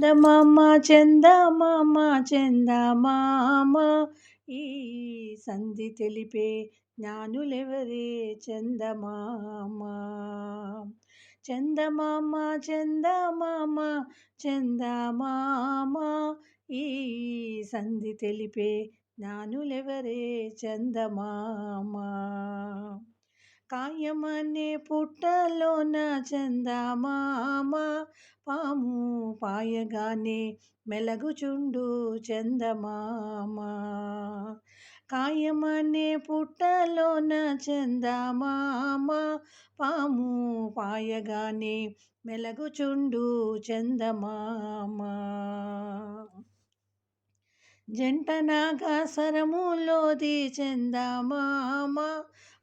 చందమామ చందమామ చందమామ. ఈ సంధి తెలిపే జ్ఞానులెవరే? చందమామ. చందమామ చందమామ చందమామ. ఈ సంధి తెలిపే జ్ఞానులెవరే? చందమామ. కాయమనే పుట్టలోన చందమామ పాము పాయగానే మెలగుచుండు చందమామ కాయమనే పుట్టలోన చందమామ పాము పాయగానే మెలగుచుండు చందమామ జంట నాగాసరములోది చందమామ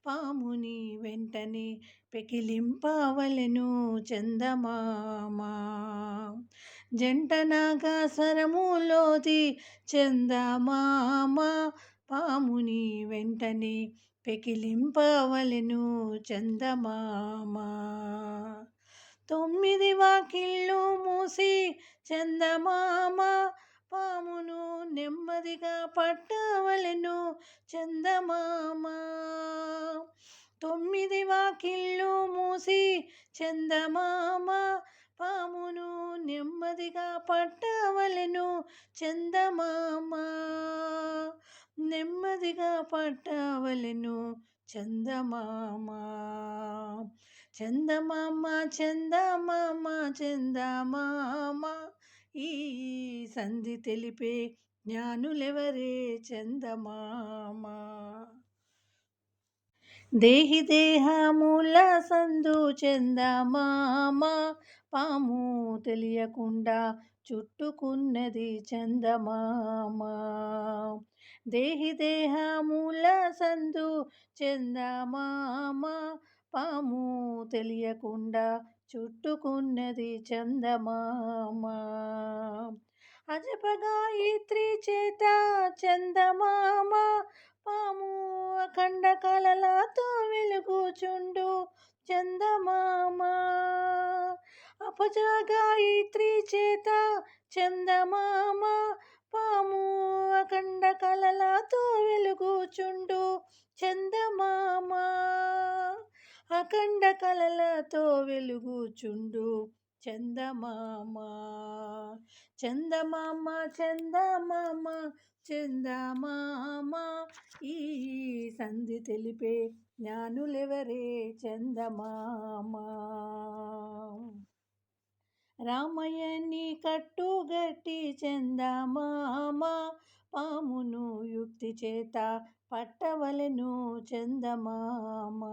పాముని వెంటనే పెకిలింపవలెను చందమామ. జంటనాగాసరములోది చందమామ. పాముని వెంటనే పెకిలింపవలెను చందమామ. తొమ్మిది వాకిళ్ళు మూసి చందమామ పట్టవలను చందమామ. తొమ్మిది వాకిళ్ళు మూసి చందమామ. పామును నెమ్మదిగా పట్టవలెను చందమామ. నెమ్మదిగా పట్టవలను చందమామ. చందమామ చందమామ చందమామ. ఈ సంధి తెలిపే జ్ఞానులెవరే చందమామ? దేహి దేహముల సందు చందమామ పాము తెలియకుండా చుట్టుకున్నది చందమామ. దేహి దేహముల సందు చందమామ పాము తెలియకుండా చుట్టుకున్నది చందమామ. అజపగాయత్రి చేత చందమామ పాము అఖండ కలలతో వెలుగుచుండు చందమామ. అపజగాయత్రి చేత చందమామ పాము అఖండ కలలతో వెలుగుచుండు చందమామ. అఖండ కలలతో వెలుగుచుండు చందమామ చందమామ చందమామ చందమామ. ఈ సంధి తెలిపే జ్ఞానులెవరే? చందమామ. రామయ్యని కట్టుగట్టి చందమామ పామును యుక్తి చేత పట్టవలను చందమామ.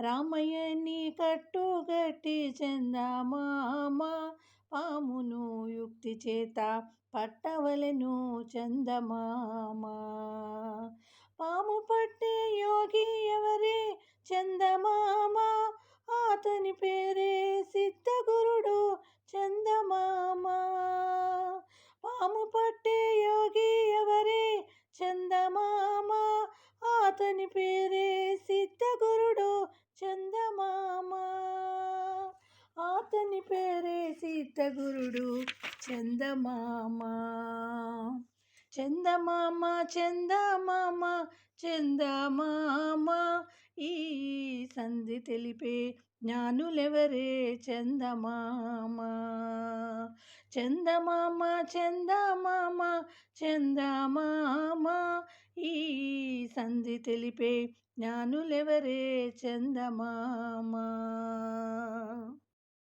రామయ్యని కట్టుగట్టి చందమామ పామును యుక్తి చేత పట్టవలెను చందమామ పాము పట్టే యోగి ఎవరే చందమామ అతని పేరే సిద్ధగురుడు చందమామ పాము పట్టే యోగి ఎవరే చందమామ అతని పేరు సీతగురుడు చందమామ. చందమామ చందమామ చందమామ. ఈ సంధి తెలిపే జ్ఞానులెవరే? చందమామ. చందమామ చందమామ చందమామ. ఈ సంధి తెలిపే జ్ఞానులెవరే? చందమామ.